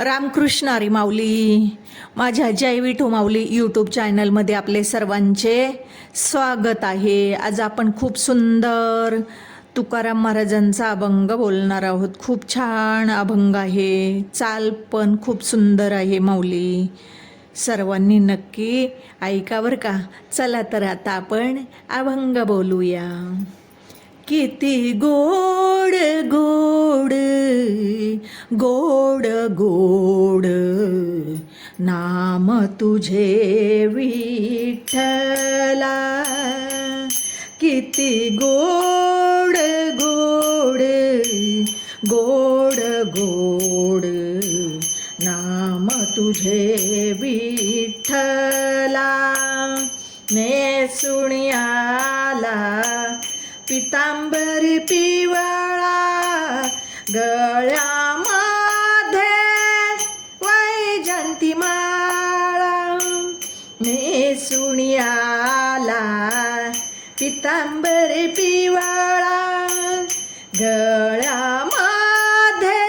रामकृष्ण हरी माऊली माझ्या जय विठू माऊली यूट्यूब चॅनलमध्ये आपले सर्वांचे स्वागत आहे. आज आपण खूप सुंदर तुकाराम महाराजांचा अभंग बोलणार आहोत. खूप छान अभंग आहे. चाल पण खूप सुंदर आहे माऊली. सर्वांनी नक्की ऐका बरं का. चला तर आता आपण अभंग बोलूया. किती गोड गोड गोड गोड नाम तुझे विठ्ठला. किती गोड गोड गोड गोड नाम तुझे विठ्ठला. ने सुनियाला पितांबरी पी सुनियाला सुण्याला पिवाळा पिवळा गळ्यामध्ये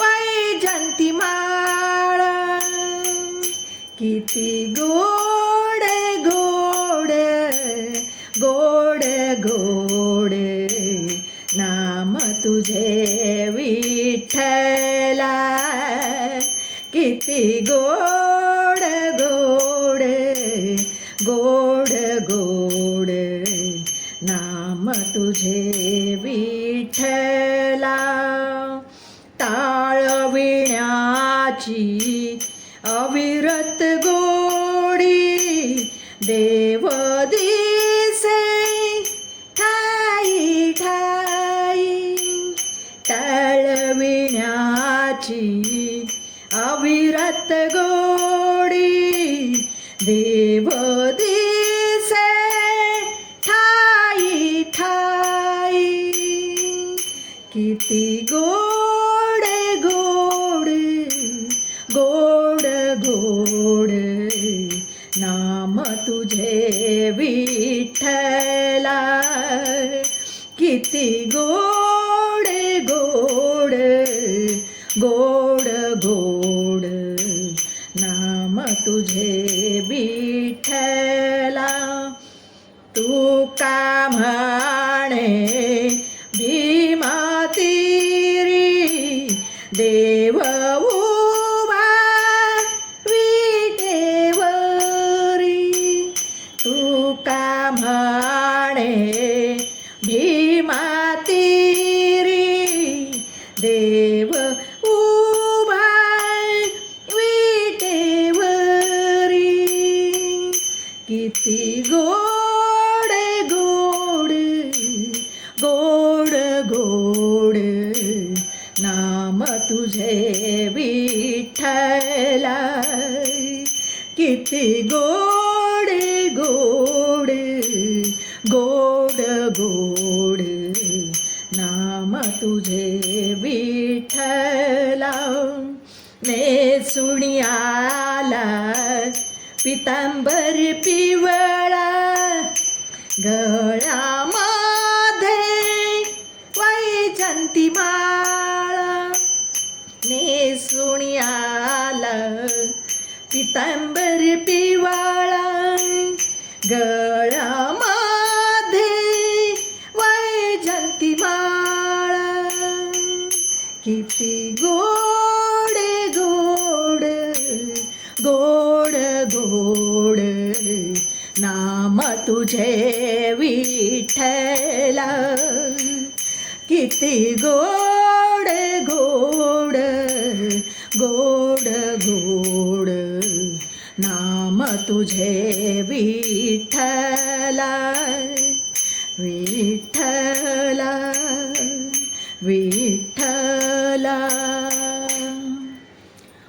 वैजंती माळा. किती गोड गोड गोड गोड नाम तुझे विठ्ठला. किती गोड विठ्ठला टाळविण्याची अविरत गोडी देव दिसे ठाई ठाई टाळविण्याची अविरत गोडी देव दिसे किती गोड गोड गोड गोड. नाम तुझे विठ्ठला किती गोड गोड गोड गोड. नाम तुझे विठ्ठला तू का म्हणे? किती गोड गोड गोड गोड नाम तुझे विठ्ठला किती गोड गोड गोड गोड नाम तुझे विठ्ठला ने सुनियाला पितांबर पिवळा गळ्यामध्ये वैजंती माळा नेसून आला पितांबर पिवळा गळ्यामध्ये वैजंती माळा किती तुझे विठ्ठला। किती गोड गोड गोड गोड नाम तुझे विठ्ठला। विठ्ठला विठ्ठला।